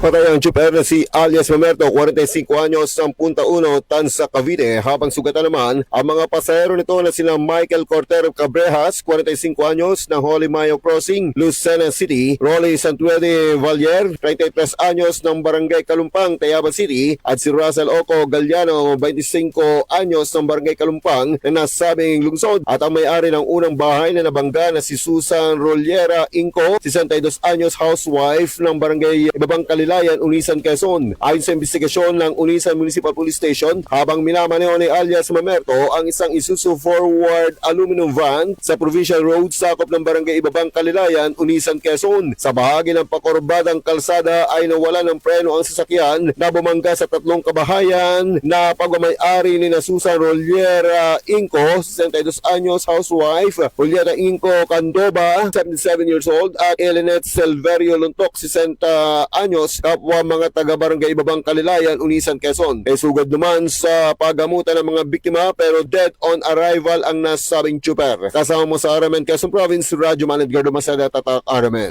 Patay ang na si alias Mamerto, 45 anyos, 10.1 tan sa Cavite, habang sugatan naman ang mga pasahero nito na sina Michael Cortero Cabrejas, 45 anyos, ng Holy Mayo Crossing, Lucena City, Rolly Santuede Valier, 33 anyos, ng Barangay Kalumpang, Tayabas City, at si Russell Oco Galliano, 25 anyos, ng Barangay Kalumpang, na nasabing lungsod, at ang may-ari ng unang bahay na nabangga na si Susan Roliera Inco, 62 anyos, housewife ng Barangay Ibabang Kalilayan, Unisan, Quezon. Ayon sa investigasyon ng Unisan Municipal Police Station, habang minamaneho ni alias Mamerto ang isang Isuzu forward aluminum van sa Provincial Road sakop ng Barangay Ibabang Kalilayan, Unisan, Quezon. Sa bahagi ng pakorbadang kalsada ay nawala ng preno ang sasakyan na bumangga sa tatlong kabahayan na pagmamayari ni na Susan Roliera Inco, 62 anyos, housewife, Roliera Inco Candoba, 77 years old, at Elenet Silverio Luntok, 60 anyos, kapwa mga taga-barangay Ibabang Kalilayan, Unisan, Quezon. E sugad naman sa pagamutan ng mga biktima pero dead on arrival ang nasabing chuper. Kasama mo sa Aramen, Quezon Province, Radyo Man Edgardo Masada, Tatak Aramen.